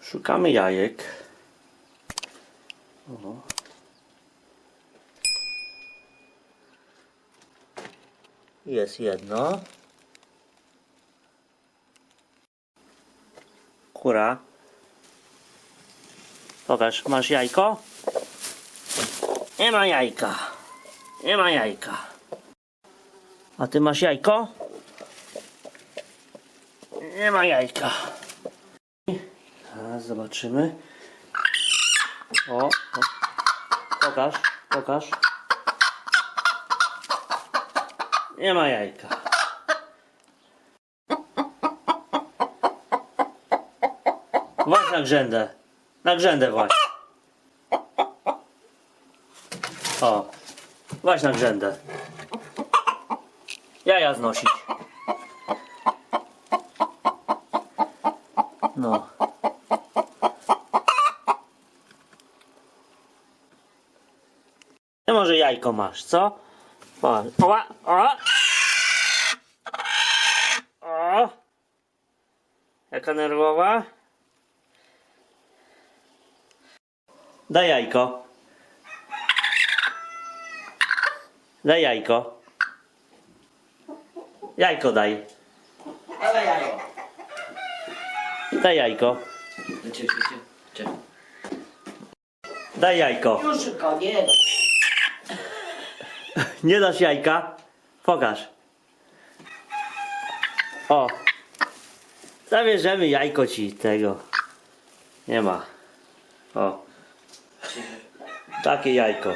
Szukamy jajek. O. Jest jedno. Kura. Pokaż, masz jajko? Nie ma jajka. Nie ma jajka. A ty masz jajko? Nie ma jajka. Teraz zobaczymy. O, o. Pokaż, pokaż. Nie ma jajka. Właśnie na grzędę. Na grzędę właśnie. O. Właśnie na grzędę. Jaja znosić. No. Ty może jajko masz, co? O, o, o. o. Jaka nerwowa? Daj jajko. Daj jajko. Jajko daj. Dawaj jajo. Daj jajko. Daj jajko. Już nie. Nie dasz jajka? Pokaż. O. Zabierzemy jajko ci tego. Nie ma. O. Takie jajko.